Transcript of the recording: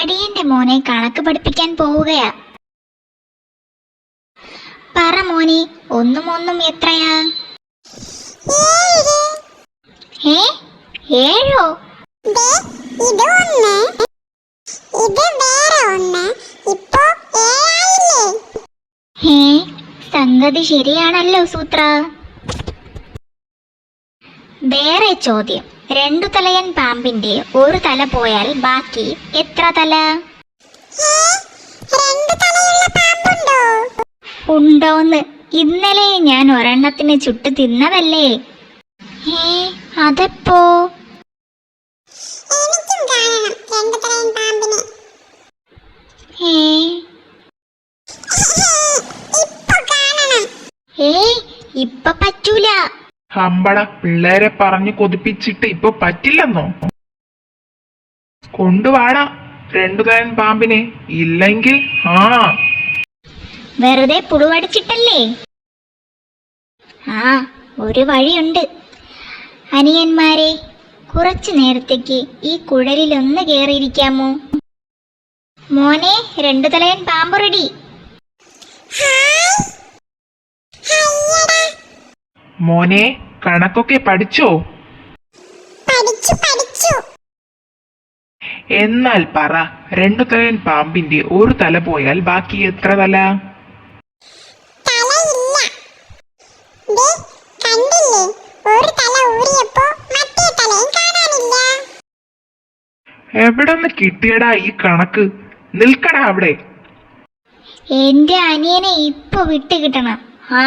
അടിയന്റെ മോനെ കണക്ക് പഠിപ്പിക്കാൻ പോവുകയാ. പറ മോനെ ഒന്നും ഒന്നും എത്രയാ? ഏ? ഏഴോ? ദേ, ഇത് ഒന്ന്. ഇത് വേറെ ഒന്ന്. ഇപ്പോ ഏഴായില്ലേ? ഹേ സംഗതി ശരിയാണല്ലോ സൂത്ര. വേറെ ചോദ്യം. രണ്ടു തലയൻ പാമ്പിന്റെ ഒരു തല പോയാൽ ബാക്കി എത്ര തല? ഉണ്ടോന്ന്. ഇന്നലെ ഞാൻ ഒരെണ്ണത്തിന് ചുട്ടു തിന്നതല്ലേ? ഏ അതെപ്പോ? ഏ ഇപ്പൊ പറ്റൂല. ഹമ്പട പിള്ളേരെ പറഞ്ഞു കൊതിപ്പിച്ചിട്ട് ഇപ്പൊ പറ്റില്ലെന്നോ? കൊണ്ടുവാടാ രണ്ടുകാരൻ പാമ്പിനെ. ഇല്ലെങ്കിൽ ആ. വെറുതെ പുളുവടിച്ചിട്ടല്ലേ? ആ ഒരു വഴിയുണ്ട്. അനിയന്മാരെ കുറച്ചു നേരത്തേക്ക് ഈ കുഴലിൽ ഒന്ന് കേറിയിരിക്കാമോ? മോനെ രണ്ടു തലയൻ പാമ്പ് റെഡി. മോനെ കണക്കൊക്കെ പഠിച്ചോ? പഠിച്ചു പഠിച്ചു. എന്നാൽ പറ രണ്ടു തലൻ പാമ്പിന്റെ ഒരു തല പോയാൽ ബാക്കി എത്ര തല? എവിടെന്ന് കിട്ടിയടാ ഈ കണക്ക്? നിൽക്കടാ അവിടെ. എന്റെ അനിയനെ ഇപ്പൊ വിട്ടുകിട്ടണം ആ